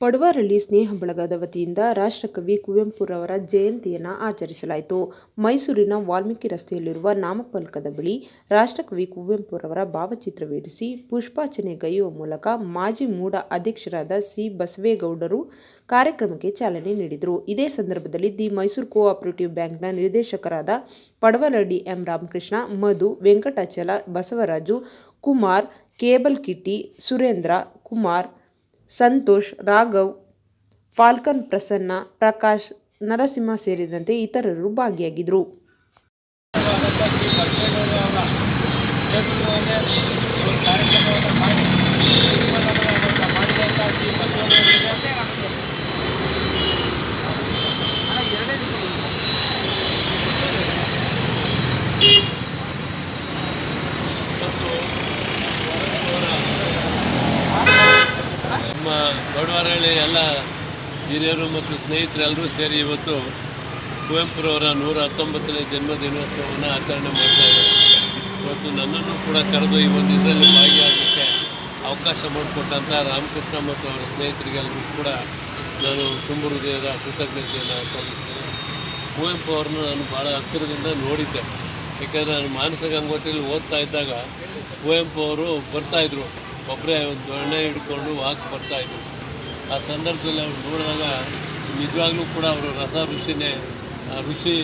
ಪಡುವಾರಳ್ಳಿ ಸ್ನೇಹ ಬಳಗದ ವತಿಯಿಂದ ರಾಷ್ಟ್ರಕವಿ ಕುವೆಂಪುರವರ ಜಯಂತಿಯನ್ನು ಆಚರಿಸಲಾಯಿತು. ಮೈಸೂರಿನ ವಾಲ್ಮೀಕಿ ರಸ್ತೆಯಲ್ಲಿರುವ ನಾಮಫಲಕದ ಬಳಿ ರಾಷ್ಟ್ರಕವಿ ಕುವೆಂಪುರವರ ಭಾವಚಿತ್ರವಿರಿಸಿ ಪುಷ್ಪಾರ್ಚನೆ ಗೈಯುವ ಮೂಲಕ ಮಾಜಿ ಮೂಡ ಅಧ್ಯಕ್ಷರಾದ ಸಿ. ಬಸವೇಗೌಡರು ಕಾರ್ಯಕ್ರಮಕ್ಕೆ ಚಾಲನೆ ನೀಡಿದರು. ಇದೇ ಸಂದರ್ಭದಲ್ಲಿ ದಿ ಮೈಸೂರು ಕೋಆಪರೇಟಿವ್ ಬ್ಯಾಂಕ್ನ ನಿರ್ದೇಶಕರಾದ Padavaralli M. Ramakrishna, Madhu Venkatachala Basavaraju, Kumar cable Kitti, Surendra Kumar Santosh Raghav Falcon Prasanna Prakash Narasimha ಸೇರಿದಂತೆ ಇತರರು ಭಾಗಿಯಾಗಿದ್ದರು ಕಾರ್ಯಕ್ರಮವನ್ನು ಮಾಡಿ. ನಮ್ಮ ಗೌಡವಾರಹಳ್ಳಿ ಎಲ್ಲ ಹಿರಿಯರು ಮತ್ತು ಸ್ನೇಹಿತರೆಲ್ಲರೂ ಸೇರಿ ಇವತ್ತು ಕುವೆಂಪುರವರ ನೂರ ಹತ್ತೊಂಬತ್ತನೇ ಜನ್ಮ ದಿನೋತ್ಸವವನ್ನು ಆಚರಣೆ ಮಾಡ್ತಾ ಇದ್ದಾರೆ. ಇವತ್ತು ನನ್ನನ್ನು ಕೂಡ ಕರೆದು ಈ ಒಂದು ಇದರಲ್ಲಿ ಭಾಗಿಯಾಗಲಿಕ್ಕೆ ಅವಕಾಶ ಮಾಡಿಕೊಟ್ಟಂಥ ರಾಮಕೃಷ್ಣ ಮತ್ತು ಅವರ ಸ್ನೇಹಿತರಿಗೆಲ್ಲರೂ ಕೂಡ ನಾನು ತುಂಬ ಹೃದಯದ ಕೃತಜ್ಞತೆಯನ್ನು ಸಲ್ಲಿಸ್ತೇನೆ. ಕುವೆಂಪು ಅವ್ರನ್ನ ನಾನು ಭಾಳ ಹತ್ತಿರದಿಂದ ನೋಡಿದ್ದೆ. ಯಾಕೆಂದರೆ ನಾನು ಮಾನಸ ಗಂಗೋತ್ರಿಯಲ್ಲಿ ಓದ್ತಾ ಇದ್ದಾಗ ಕುವೆಂಪು ಅವರು ಬರ್ತಾಯಿದ್ರು ಒಬ್ಬರೇ ಒಂದು ದೊಣ್ಣೆ ಹಿಡ್ಕೊಂಡು ವಾಕ್ ಬರ್ತಾಯಿದ್ರು ಆ ಸಂದರ್ಭದಲ್ಲಿ ಅವ್ರು ನೋಡಿದಾಗ ನಿಜವಾಗ್ಲೂ ಕೂಡ ಅವರು ರಸ ಆ ಋಷಿ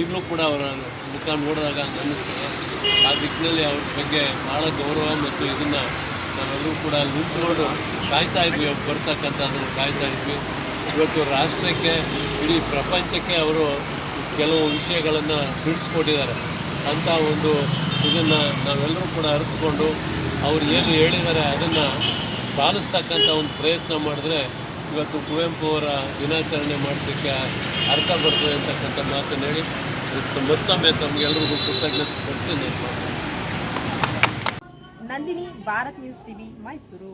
ಈಗಲೂ ಕೂಡ ಅವರ ಮುಖ ನೋಡಿದಾಗ ಅನ್ನಿಸ್ತದೆ. ಆ ದಿಕ್ಕಿನಲ್ಲಿ ಅವ್ರ ಬಗ್ಗೆ ಭಾಳ ಗೌರವ ಮತ್ತು ಇದನ್ನು ನಾವೆಲ್ಲರೂ ಕೂಡ ನಿಂತ್ಕೊಂಡು ಕಾಯ್ತಾ ಇದ್ವಿ. ಅವ್ರು ಬರ್ತಕ್ಕಂಥದ್ದನ್ನು ಕಾಯ್ತಾ ಇದ್ವಿ. ಇವತ್ತು ರಾಷ್ಟ್ರಕ್ಕೆ, ಇಡೀ ಪ್ರಪಂಚಕ್ಕೆ ಅವರು ಕೆಲವು ವಿಷಯಗಳನ್ನು ತಿಳಿಸ್ಕೊಟ್ಟಿದ್ದಾರೆ ಅಂಥ ಒಂದು ಇದನ್ನು ನಾವೆಲ್ಲರೂ ಕೂಡ ಅರಿತುಕೊಂಡು ಅವ್ರು ಏನು ಹೇಳಿದ್ದಾರೆ ಅದನ್ನು ಪಾಲಿಸ್ತಕ್ಕಂಥ ಒಂದು ಪ್ರಯತ್ನ ಮಾಡಿದ್ರೆ ಇವತ್ತು ಕುವೆಂಪು ಅವರ ದಿನಾಚರಣೆ ಮಾಡಲಿಕ್ಕೆ ಅರ್ಥ ಬರ್ತದೆ ಅಂತಕ್ಕಂಥ ಮಾತನ್ನು ಹೇಳಿ ಮತ್ತೊಮ್ಮೆ ತಮಗೆಲ್ಲರಿಗೂ ಕೃತಜ್ಞತೆ ನಾನು ನಂದಿನಿ, ಭಾರತ್ ನ್ಯೂಸ್ ಟಿವಿ, ಮೈಸೂರು.